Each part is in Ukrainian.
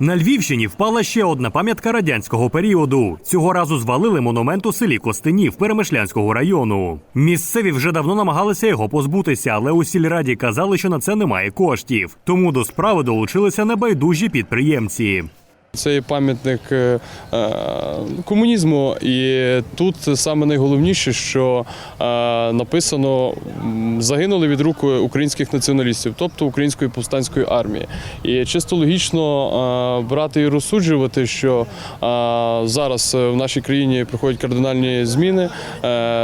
На Львівщині впала ще одна пам'ятка радянського періоду. Цього разу звалили монумент у селі Костинів Перемишлянського району. Місцеві вже давно намагалися його позбутися, але у сільраді казали, що на це немає коштів. Тому до справи долучилися небайдужі підприємці. Це є пам'ятник е, е, комунізму, і тут саме найголовніше, що е, написано загинули від рук українських націоналістів, тобто української повстанської армії. І чисто логічно брати і розсуджувати, що зараз в нашій країні приходять кардинальні зміни,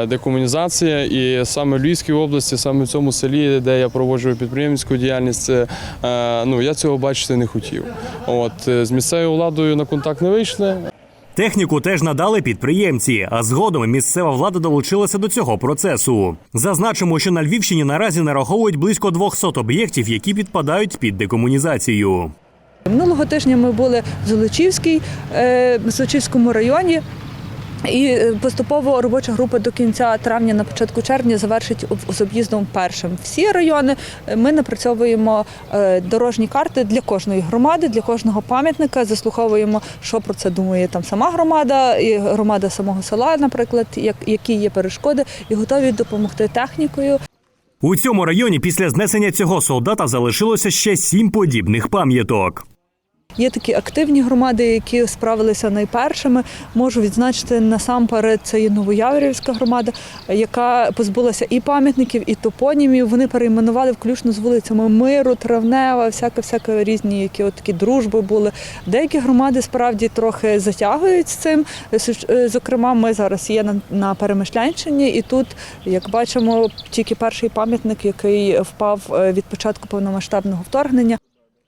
декомунізація, і саме в Львівській області, саме в цьому селі, де я проводжу підприємницьку діяльність, ну я цього бачити не хотів. От з місцевою владою на контакт не вийшли. Техніку теж надали підприємці, а згодом місцева влада долучилася до цього процесу. Зазначимо, що на Львівщині наразі нараховують близько 200 об'єктів, які підпадають під декомунізацію. Минулого тижня ми були в Золочівській, е, в Золочівському районі. І е, поступово робоча група до кінця травня, на початку червня, завершить з об'їздом першим всі райони. Е, Ми напрацьовуємо е, дорожні карти для кожної громади, для кожного пам'ятника. Заслуховуємо, що про це думає там сама громада, і громада самого села, наприклад, як які є перешкоди, і готові допомогти технікою. У цьому районі після знесення цього солдата залишилося ще сім подібних пам'яток. Є такі активні громади, які справилися найпершими. Можу відзначити насамперед це є Новояворівська громада, яка позбулася і пам'ятників, і топонімів. Вони перейменували включно з вулицями Миру, Травнева, всяке, всяке різні, які от такі дружби були. Деякі громади справді трохи затягують з цим. Е, Зокрема, ми зараз є на, на Перемишлянщині, і тут, як бачимо, тільки перший пам'ятник, який впав е, від початку повномасштабного вторгнення.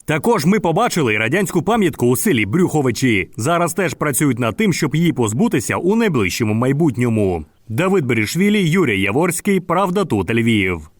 Також ми побачили радянську пам'ятку у селі Брюховичі. Зараз теж працюють над тим, щоб її позбутися у найближчому майбутньому. Давид Берішвілі, Юрій Яворський, Правда тут Львів.